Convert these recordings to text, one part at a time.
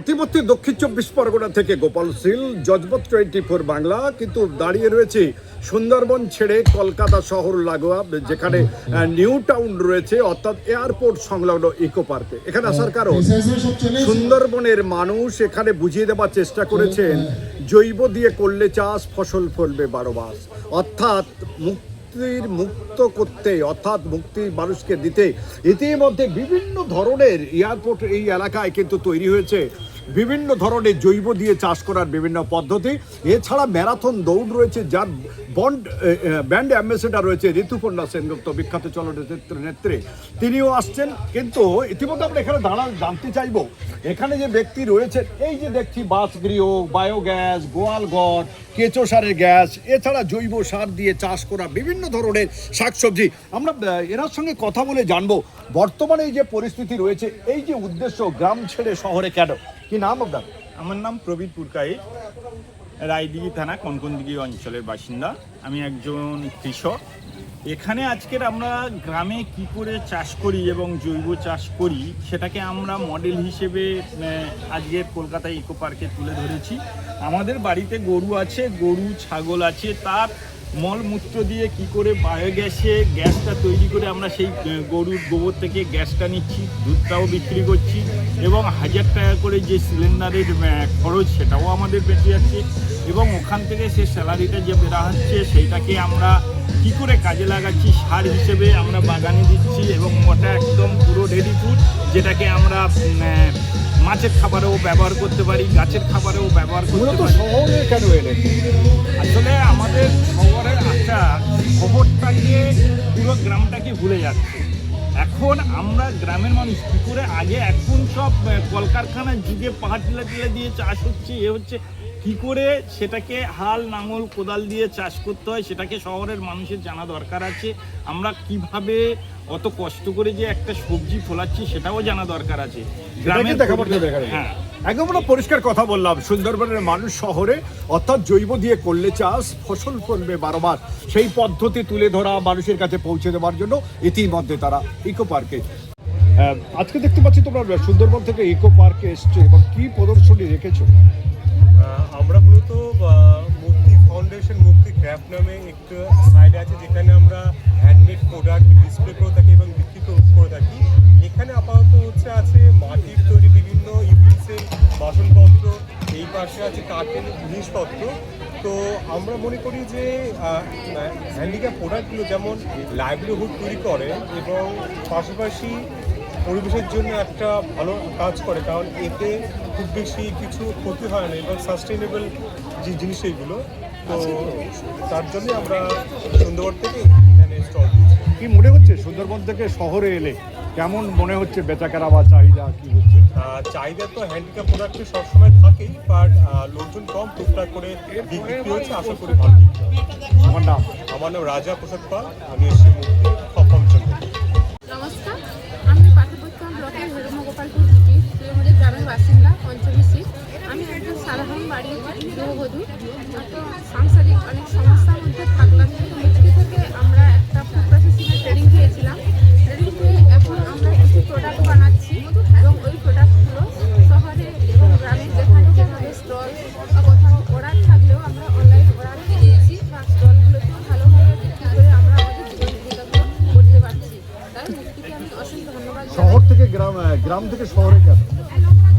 ইতিমধ্যে দক্ষিণ চব্বিশ পরগনা থেকে Gopal seal জজবত twenty four Bangla কিন্তু দাঁড়িয়ে রয়েছে সুন্দরবন ছেড়ে কলকাতা শহর লাগোয়া যেখানে নিউ টাউন রয়েছে অর্থাৎ এয়ারপোর্ট সংলগ্ন ইকো পার্কে। এখানে আসার কারণ সুন্দরবনের মানুষ এখানে বুঝিয়ে দেওয়ার চেষ্টা করেছেন জৈব দিয়ে করলে চাষ ফসল ফলবে বারো মাস। অর্থাৎ মুক্তির মুক্ত করতে অর্থাৎ মুক্তি মানুষকে দিতে ইতিমধ্যে বিভিন্ন ধরনের এয়ারপোর্ট এই এলাকায় কিন্তু তৈরি হয়েছে। বিভিন্ন ধরনের জৈব দিয়ে চাষ করার বিভিন্ন পদ্ধতি। এছাড়া ম্যারাথন দৌড় রয়েছে, যার বন্ড ব্যান্ড অ্যাম্বাসেডার রয়েছে ঋতুপর্ণা সেনগুপ্ত বিখ্যাত চলচ্চিত্র নেত্রী। তিনিও আসছেন, কিন্তু ইতিমধ্যে আমরা এখানে দাঁড়া জানতে চাইব, এখানে যে ব্যক্তি রয়েছে এই যে দেখছি বাসগৃহ বায়োগ্যাস গোয়ালঘর কেঁচো সারের গ্যাস, এছাড়া জৈব সার দিয়ে চাষ করা বিভিন্ন ধরনের শাকসবজি। আমরা এনার সঙ্গে কথা বলে জানব, বর্তমানে এই যে পরিস্থিতি রয়েছে, এই যে উদ্দেশ্য গ্রাম ছেড়ে শহরে কেন? কি নাম আপনার? আমার নাম প্রবীর পুরকাই, রায়দিঘি থানা, কনকনদিঘি অঞ্চলের বাসিন্দা। আমি একজন কৃষক। এখানে আজকের আমরা গ্রামে কি করে চাষ করি এবং জৈব চাষ করি, সেটাকে আমরা মডেল হিসেবে আজকের কলকাতা ইকো পার্কে তুলে ধরেছি। আমাদের বাড়িতে গরু আছে, গরু, ছাগল আছে, তার মলমূত্র দিয়ে কি করে বায়োগ্যাসে গ্যাসটা তৈরি করে আমরা সেই গরুর গোবর থেকে গ্যাসটা নিচ্ছি, দুধটাও বিক্রি করছি এবং হাজার টাকা করে যে সিলিন্ডারের খরচ সেটাও আমাদের বেঁচে যাচ্ছে এবং ওখান থেকে সে স্যালারিটা যে বেরা হচ্ছে সেইটাকে আমরা কি করে কাজে লাগাচ্ছি সার হিসেবে আমরা বাগানে দিচ্ছি এবং ওটা একদম পুরো রেডি ফুড যেটাকে আমরা মাছের খাবারেও ব্যবহার করতে পারি গাছের খাবারেও ব্যবহার করতে পারি। শহরে কেন এলেন? আসলে আমাদের শহরের আশা শহরটাকে পুরো গ্রামটাকে ভুলে যাচ্ছে। এখন আমরা গ্রামের মানুষ কী করে আগে এখন সব কলকারখানার যুগে পাহাড় টিলা টিলা দিয়ে চাষ হচ্ছে এ হচ্ছে কি করে সেটাকে হাল নাঙল কোদাল দিয়ে চাষ করতে হয় সেটাকে শহরের মানুষের জানা দরকার আছে। আমরা কীভাবে অত কষ্ট করে যে একটা সবজি ফোলাচ্ছি সেটাও জানা দরকার আছে। গ্রামে হ্যাঁ। একদম আমরা পরিষ্কার কথা বললাম সুন্দরবনের মানুষ শহরে অর্থাৎ জৈব দিয়ে করলে চাষ ফসল ফলবে বারবার। সেই পদ্ধতি তুলে ধরা মানুষের কাছে পৌঁছে দেওয়ার জন্য ইতিমধ্যে তারা ইকো পার্কে আজকে দেখতে পাচ্ছি তোমরা সুন্দরবন থেকে ইকো পার্কে এসছে এবং কি প্রদর্শনী রেখেছো? আমরা মূলত মুক্তি ফাউন্ডেশন মুক্তি ক্র্যাফট নামে একটু সাইড আছে যেখানে আমরা হ্যান্ডমেড প্রোডাক্ট ডিসপ্লে করে থাকি এবং বিক্রি করে- করে থাকি। এখানে আপাতত হচ্ছে আছে মাটির তৈরি বিভিন্ন ইউপিসের বাসনপত্র, এই পাশে আছে কাঠের জিনিসপত্র। তো আমরা মনে করি যে হ্যান্ডিক্যাপ প্রোডাক্টগুলো যেমন লাইভলিহুড তৈরি করে এবং পাশাপাশি পরিবেশের জন্য একটা ভালো কাজ করে, কারণ এতে খুব বেশি কিছু ক্ষতি হয় না এবং সাস্টেনেবল যে জিনিস এইগুলো তো তার জন্য আমরা সুন্দরবন থেকে এখানে স্টল কি মনে হচ্ছে সুন্দরবন থেকে শহরে এলে কেমন মনে হচ্ছে বেচাকেনা বা চাহিদা কি হচ্ছে? চাহিদা তো হ্যান্ডিক্যাপ প্রোডাক্টে সবসময় থাকেই বাট লোকজন কম টুকটাক করে বিক্রি হচ্ছে আশা করি ভালো আমার নাম? আমার নাম রাজা প্রসাদ পাল আমি এসেছি নমস্কার আমি পাঠাপত্তন ব্লকের হেরুমা গোপালপুর আমাদের গ্রামের বাসিন্দা, পঞ্চমী সিট আমি একজন সাধারণ বাড়ির গৃহবধূ। সাংসারিক অনেক সমস্যার মধ্যে থাকলাম গ্রাম থেকে শহরে কেন?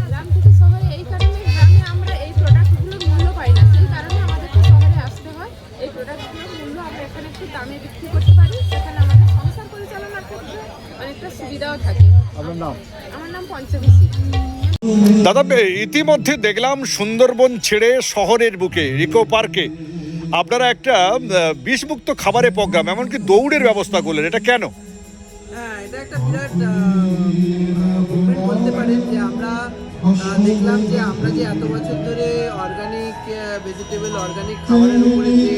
গ্রাম থেকে শহরে এই কারণে গ্রামে আমরা এই প্রোডাক্টগুলোর মূল্য পাই না। সেই কারণে আমাদেরকে শহরে আসতে হয়। এই প্রোডাক্টগুলোর মূল্য আমরা এখানে একটু দামে বিক্রি করতে পারি। সেখানে আমাদের সংসার পরিচালনার ক্ষেত্রে অনেকটা সুবিধাও থাকে। আপনার নাম? আমার নাম পঞ্চমী দাদা ইতিমধ্যে দেখলাম সুন্দরবন ছেড়ে শহরের বুকে ইকো পার্কে। আপনারা একটা বিষমুক্ত খাবারের প্রোগ্রাম এমনকি দৌড়ের ব্যবস্থা করলেন এটা কেন? হ্যাঁ এটা একটা বিরাট যে আমরা দেখলাম যে আমরা যে এত বছর ধরে অর্গানিক ভেজিটেবল অর্গানিক খাবারের উপরে যে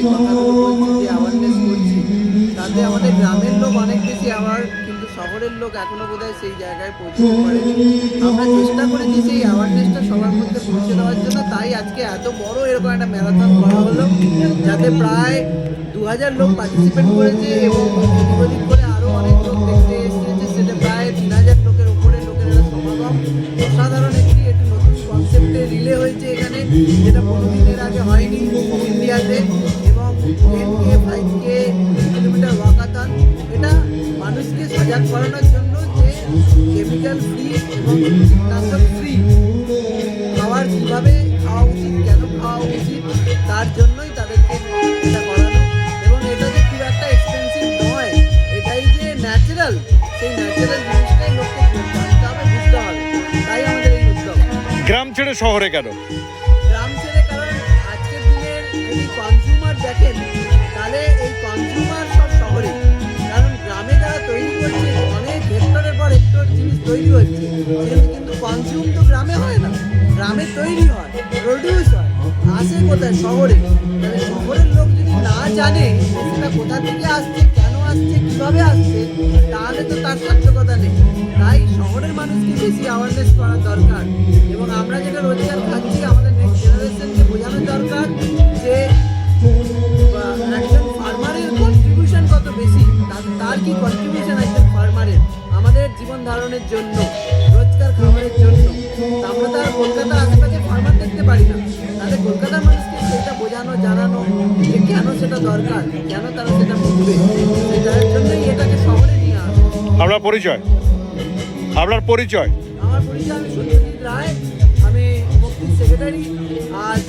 অ্যাওয়ারনেস করছি, তাতে আমাদের গ্রামের লোক অনেক বেশি অ্যাওয়ার কিন্তু শহরের লোক এখনও বোধহয় সেই জায়গায় পৌঁছতে পারেনি। আমরা চেষ্টা করেছি সেই অ্যাওয়ারনেসটা সবার মধ্যে পৌঁছে দেওয়ার জন্য, তাই আজকে এত বড় এরকম একটা ম্যারাথন করা হলো, যাতে প্রায় দু হাজার লোক পার্টিসিপেট করেছে এবং করে যেটা কোনো দিনের আগে হয়নি ইন্ডিয়াতে, এবং ten K five K kilometre walkathon এটা মানুষকে সজাগ করানোর জন্য যে কেমিক্যাল ফ্রি এবং কীটনাশক ফ্রি খাওয়ার কীভাবে খাওয়া উচিত, কেন খাওয়া উচিত, তার জন্যই তাদেরকে এটা করানো। এবং এটা যে খুব একটা এক্সপেন্সিভ নয়, এটাই যে ন্যাচারাল সেই ন্যাচারাল জিনিসটাই লোককে বুঝতে হবে। তাই আমাদের এই উদ্যোগ। গ্রাম ছেড়ে শহরে কেন? দেখেন, তাহলে এই কনজিউমার সব শহরে, কারণ গ্রামে যারা তৈরি করছে, অনেক হেক্টরের পর হেক্টর জিনিস তৈরি হচ্ছে কিন্তু কনজিউম তো গ্রামে হয় না, গ্রামে তৈরি হয় প্রডিউস হয়, আসে কোথায়? শহরে। তাহলে শহরের লোক যদি না জানে সেটা কোথা থেকে আসছে, কেন আসছে, কীভাবে আসছে, তাহলে তো তার সার্থকতা নেই। তাই শহরের মানুষকে বেশি অ্যাওয়ারনেস করা দরকার, এবং আমরা যেটা রোজগার খাচ্ছি, আমাদের নেক্সট জেনারেশনকে বোঝানো দরকার তার- তার কি কন্ট্রিবিউশন একজন ফার্মারের আমাদের জীবন ধারণের জন্য রোজগার খাবারের জন্য। আমরা তো আর কলকাতার আশেপাশে ফার্মার দেখতে পারি না। তাহলে কলকাতার মানুষকে সেটা বোঝানো জানানো যে কেন সেটা দরকার কেন তারা সেটা বুঝবে সেটার জন্যই এটাকে শহরে নিয়ে আসা। আপনার পরিচয়। আপনার পরিচয়। আমার পরিচয় আমি সত্যজিৎ রায়। আমি মুক্তির সেক্রেটারি। আজ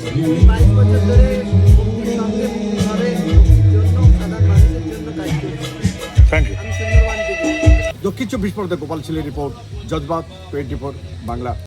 বাইশ বছর ধরে চব্বিশ পরগনা গোপাল ছেলের report Jajbat twenty four Bangla.